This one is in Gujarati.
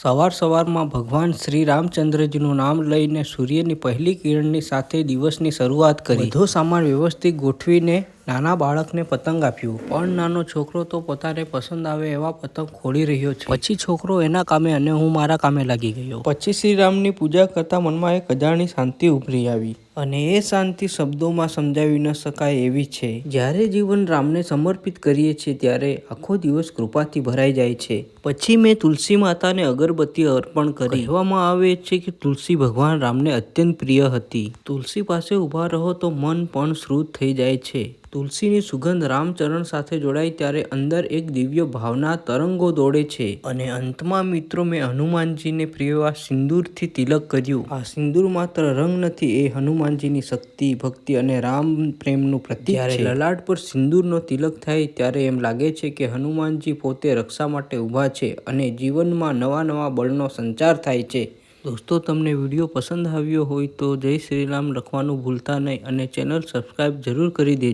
સવાર સવારમાં ભગવાન શ્રી રામચંદ્રજીનું નામ લઈને સૂર્યની પહેલી કિરણની સાથે દિવસની શરૂઆત કરી. બધો સામાન વ્યવસ્થિત ગોઠવીને નાના બાળકને પતંગ આપ્યું. પણ નાનો છોકરો તો પોતાને પસંદ આવે એવા પતંગ ખોલી રહ્યો છે. પછી છોકરો એના કામે અને હું મારા કામે લાગી ગયો. પછી શ્રીરામની પૂજા કરતા મનમાં એક અજાણી શાંતિ ઉભરી આવી. અને એ શાંતિ શબ્દોમાં સમજાવી ન શકાય એવી છે. જ્યારે જીવન રામને સમર્પિત કરીએ છીએ ત્યારે આખો દિવસ કૃપાથી ભરાઈ જાય છે. પછી મેં તુલસી માતાને અગરબત્તી અર્પણ કરી. કહેવામાં આવે છે કે તુલસી ભગવાન રામને અત્યંત પ્રિય હતી. તુલસી પાસે ઊભા રહો તો મન પણ શ્રુદ્ધ થઈ જાય છે. તુલસીની સુગંધ રામચરણ સાથે જોડાય ત્યારે અંદર એક દિવ્ય ભાવના તરંગો દોડે છે. અને અંતમાં, મિત્રો, મેં હનુમાનજીને પ્રિય સિંદૂરથી તિલક કર્યું. આ સિંદૂર માત્ર રંગ નથી, એ હનુમાનજીની શક્તિ ભક્તિ અને રામ પ્રેમનું પ્રતીક છે. લલાટ પર સિંદૂરનો તિલક થાય ત્યારે એમ લાગે છે કે હનુમાનજી પોતે રક્ષા માટે ઊભા છે અને જીવનમાં નવા નવા બળનો સંચાર થાય છે. દોસ્તો તમને વીડિયો પસંદ આવ્યો હોય તો જય શ્રીરામ લખવાનું ભૂલતા નહીં અને ચેનલ સબસ્ક્રાઈબ જરૂર કરી દેજો.